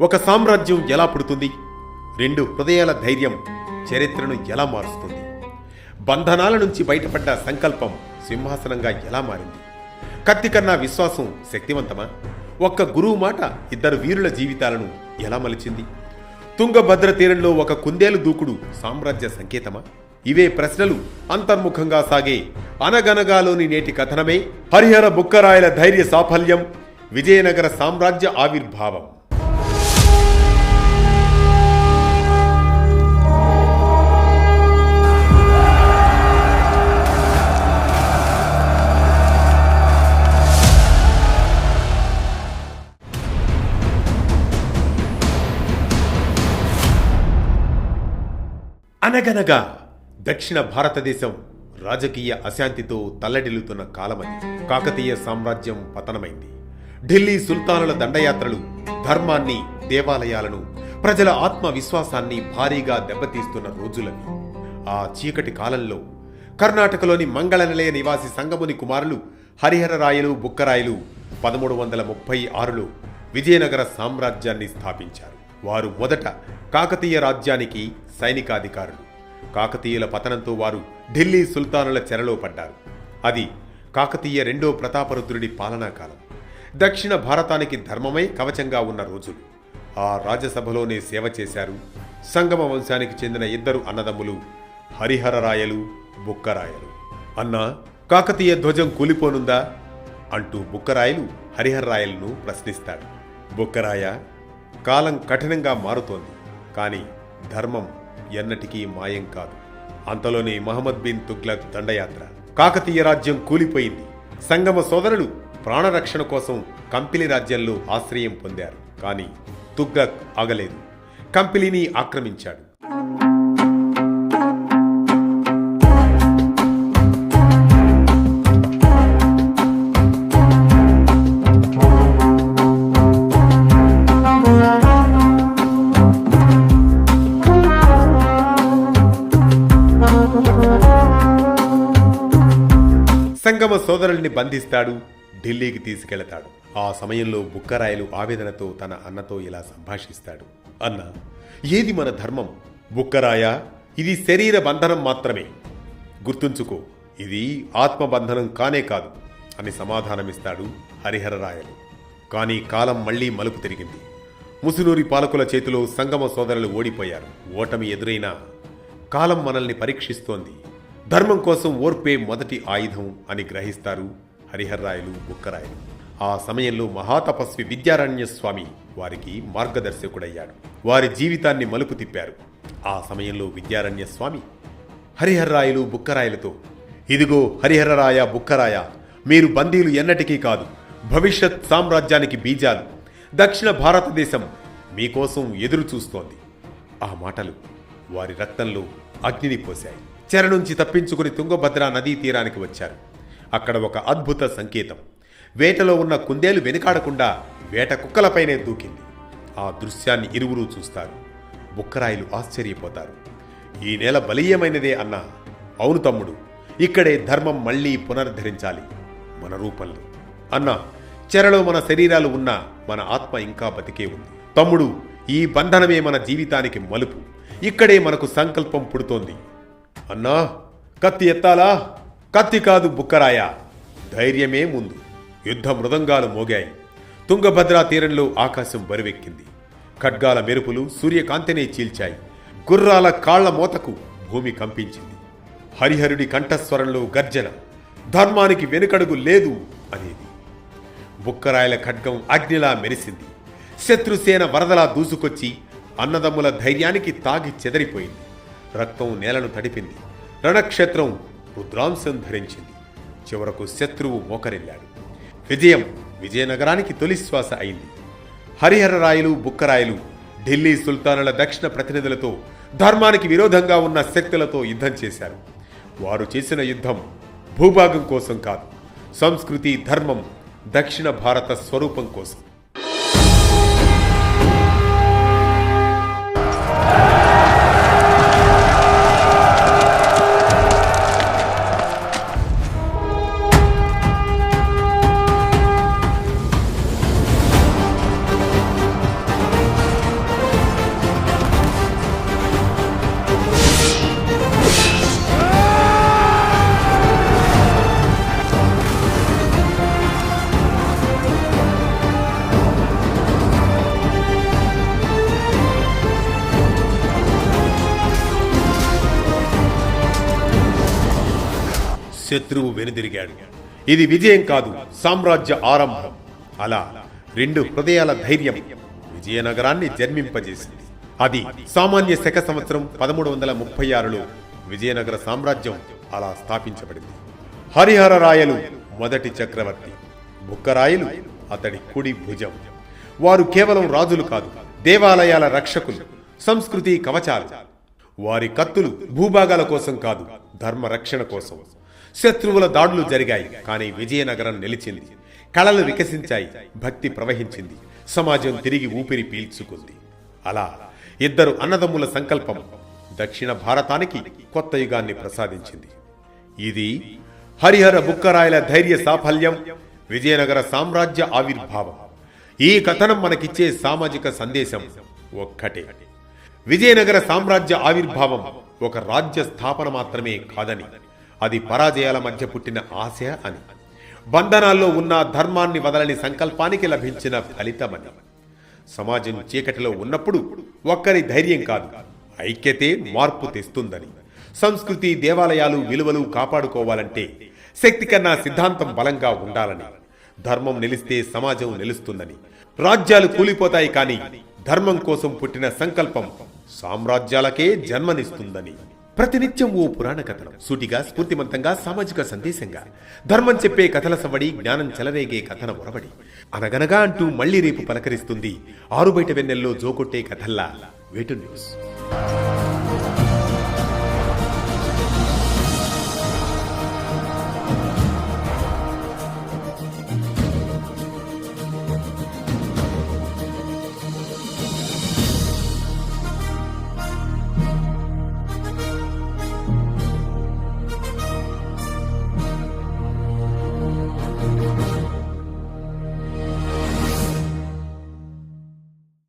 ఒక సామ్రాజ్యం ఎలా పుడుతుంది? రెండు హృదయాల ధైర్యం చరిత్రను ఎలా మారుస్తుంది? బంధనాల నుంచి బయటపడ్డ సంకల్పం సింహాసనంగా ఎలా మారింది? కత్తి కన్నా విశ్వాసం శక్తివంతమా? ఒక్క గురువు మాట ఇద్దరు వీరుల జీవితాలను ఎలా మలిచింది? తుంగభద్ర తీరంలో ఒక కుందేలు దూకుడు సామ్రాజ్య సంకేతమా? ఇవే ప్రశ్నలు అంతర్ముఖంగా సాగే అనగనగాలోని నేటి కథనమే హరిహర బుక్కరాయల ధైర్య సాఫల్యం విజయనగర సామ్రాజ్య ఆవిర్భావం. అనగనగా దక్షిణ భారతదేశం రాజకీయ అశాంతితో తల్లడిల్లుతున్న కాలమని కాకతీయ సామ్రాజ్యం పతనమైంది. ఢిల్లీ సుల్తానుల దండయాత్రలు ధర్మాన్ని దేవాలయాలను ప్రజల ఆత్మవిశ్వాసాన్ని భారీగా దెబ్బతీస్తున్న రోజులవి. ఆ చీకటి కాలంలో కర్ణాటకలోని మంగళ నిలయ నివాసి సంగముని కుమారులు హరిహరరాయలు బుక్కరాయలు పదమూడు వందల ముప్పై ఆరులో విజయనగర సామ్రాజ్యాన్ని స్థాపించారు. వారు మొదట కాకతీయ రాజ్యానికి సైనికాధికారులు. కాకతీయుల పతనంతో వారు ఢిల్లీ సుల్తానుల చెరలో పడ్డారు. అది కాకతీయ రెండో ప్రతాపరుద్రుడి పాలనా కాలం. దక్షిణ భారతానికి ధర్మమై కవచంగా ఉన్న రోజులు. ఆ రాజ్యసభలోనే సేవ చేశారు. సంగమ వంశానికి చెందిన ఇద్దరు అన్నదమ్ములు హరిహరరాయలు బుక్కరాయలు అన్నా కాకతీయ ధ్వజం కూలిపోనుందా? అంటూ బుక్కరాయలు హరిహరరాయలను ప్రశ్నిస్తాడు. బుక్కరాయ కాలం కఠినంగా మారుతోంది కానీ ధర్మం ఎన్నటికీ మాయం కాదు. అంతలోనే మహమ్మద్ బిన్ తుగ్లక్ దండయాత్ర. కాకతీయ రాజ్యం కూలిపోయింది. సంగమ సోదరులు ప్రాణరక్షణ కోసం కంపిలి రాజ్యంలో ఆశ్రయం పొందారు. కానీ తుగ్లక్ ఆగలేదు. కంపిలిని ఆక్రమించాడు. సంగమ సోదరుల్ని బంధిస్తాడు ఢిల్లీకి తీసుకెళతాడు. ఆ సమయంలో బుక్కరాయలు ఆవేదనతో తన అన్నతో ఇలా సంభాషిస్తాడు. అన్న ఏది మన ధర్మం? బుక్కరాయ ఇది శరీర బంధనం మాత్రమే. గుర్తుంచుకో ఇది ఆత్మబంధనం కానే కాదు అని సమాధానమిస్తాడు హరిహరరాయలు కానీ కాలం మళ్ళీ మలుపు తిరిగింది. ముసునూరి పాలకుల చేతిలో సంగమ సోదరులు ఓడిపోయారు. ఓటమి ఎదురైనా కాలం మనల్ని పరీక్షిస్తోంది. ధర్మం కోసం ఓర్పే మొదటి ఆయుధం అని గ్రహిస్తారు హరిహర్రాయలు బుక్కరాయలు. ఆ సమయంలో మహాతపస్వి విద్యారణ్య స్వామి వారికి మార్గదర్శకుడయ్యాడు. వారి జీవితాన్ని మలుపు తిప్పారు. ఆ సమయంలో విద్యారణ్య స్వామి హరిహర్రాయలు బుక్కరాయలతో ఇదిగో హరిహరరాయ బుక్కరాయ మీరు బందీలు ఎన్నటికీ కాదు. భవిష్యత్ సామ్రాజ్యానికి బీజాలు. దక్షిణ భారతదేశం మీకోసం ఎదురు చూస్తోంది ఆ మాటలు వారి రక్తంలో అగ్నిని పోశాయి. చెర నుంచి తప్పించుకుని తుంగభద్ర నదీ తీరానికి వచ్చారు. అక్కడ ఒక అద్భుత సంకేతం. వేటలో ఉన్న కుందేలు వెనుకాడకుండా వేట కుక్కలపైనే దూకింది. ఆ దృశ్యాన్ని ఇరువురు చూస్తారు. బుక్కరాయిలు ఆశ్చర్యపోతారు. ఈ నేల బలీయమైనదే అన్న అవును తమ్ముడు ఇక్కడే ధర్మం మళ్ళీ పునరుద్ధరించాలి మన రూపంలో. అన్నా చెరలో మన శరీరాలు ఉన్నా మన ఆత్మ ఇంకా బతికే ఉంది. తమ్ముడు ఈ బంధనమే మన జీవితానికి మలుపు. ఇక్కడే మనకు సంకల్పం పుడుతోంది. అన్నా కత్తి ఎత్తాలా? కత్తి కాదు బుక్కరాయ. ధైర్యమే ముందు. యుద్ధ మృదంగాలు మోగాయి. తుంగభద్రా తీరంలో ఆకాశం బరువెక్కింది. ఖడ్గాల మెరుపులు సూర్యకాంతినే చీల్చాయి. గుర్రాల కాళ్ళ మోతకు భూమి కంపించింది. హరిహరుడి కంఠస్వరంలో గర్జన. ధర్మానికి వెనుకడుగు లేదు అనేది. బుక్కరాయల ఖడ్గం అగ్నిలా మెరిసింది. శత్రుసేన వరదలా దూసుకొచ్చి అన్నదమ్ముల ధైర్యానికి తాగి చెదరిపోయింది. రక్తం నేలను తడిపింది. రణక్షేత్రం రుద్రాంశం ధరించింది. చివరకు శత్రువు మోకరిల్లాడు. విజయం విజయనగరానికి తొలి శ్వాస అయింది. హరిహరరాయలు బుక్కరాయలు ఢిల్లీ సుల్తానుల దక్షిణ ప్రతినిధులతో ధర్మానికి విరోధంగా ఉన్న శక్తులతో యుద్ధం చేశారు. వారు చేసిన యుద్ధం భూభాగం కోసం కాదు సంస్కృతి ధర్మం దక్షిణ భారత స్వరూపం కోసం. శత్రువు వెనుదిరిగాడు. ఇది విజయం కాదు సామ్రాజ్య ఆరంభం. అలా రెండు హృదయాల ధైర్యం విజయనగరాన్ని జన్మింపజేసింది. అది సామాన్య శక సంవత్సరం పదమూడు వందల ముప్పై ఆరులో విజయనగర సామ్రాజ్యం అలా స్థాపించబడింది. హరిహర రాయలు మొదటి చక్రవర్తి బుక్కరాయలు అతడి కుడి భుజం. వారు కేవలం రాజులు కాదు దేవాలయాల రక్షకులు సంస్కృతి కవచాలు. వారి కత్తులు భూభాగాల కోసం కాదు ధర్మ రక్షణ కోసం. శత్రువుల దాడులు జరిగాయి కానీ విజయనగరం నిలిచింది. కళలు వికసించాయి భక్తి ప్రవహించింది. సమాజం తిరిగి ఊపిరి పీల్చుకుంది. అలా ఇద్దరు అన్నదమ్ముల సంకల్పం దక్షిణ భారతానికి కొత్త యుగాన్ని ప్రసాదించింది. ఇది హరిహర బుక్కరాయల ధైర్య సాఫల్యం విజయనగర సామ్రాజ్య ఆవిర్భావం. ఈ కథనం మనకిచ్చే సామాజిక సందేశం ఒక్కటే. విజయనగర సామ్రాజ్య ఆవిర్భావం ఒక రాజ్య స్థాపన మాత్రమే కాదని అది పరాజయాల మధ్య పుట్టిన ఆశ అని. బంధనాల్లో ఉన్న ధర్మాన్ని వదలని సంకల్పానికి లభించిన ఫలితమని సమాజం చీకటిలో ఉన్నప్పుడు ఒక్కరి ధైర్యం కాదు ఐక్యతే మార్పు తెస్తుందని. సంస్కృతి దేవాలయాలు విలువలు కాపాడుకోవాలంటే శక్తి కన్నా సిద్ధాంతం బలంగా ఉండాలని. ధర్మం నిలిస్తే సమాజం నిలుస్తుందని. రాజ్యాలు కూలిపోతాయి కానీ ధర్మం కోసం పుట్టిన సంకల్పం సామ్రాజ్యాలకే జన్మనిస్తుందని. ప్రతినిత్యం ఓ పురాణ కథలు సూటిగా స్ఫూర్తిమంతంగా సామాజిక సందేశంగా. ధర్మం చెప్పే కథల సవడి జ్ఞానం చెలరేగే కథన ఒరవడి. అనగనగా అంటూ మళ్ళీ రేపు పలకరిస్తుంది ఆరుబయట వెన్నెల్లో జోకొట్టే కథల్లా వేటు న్యూస్.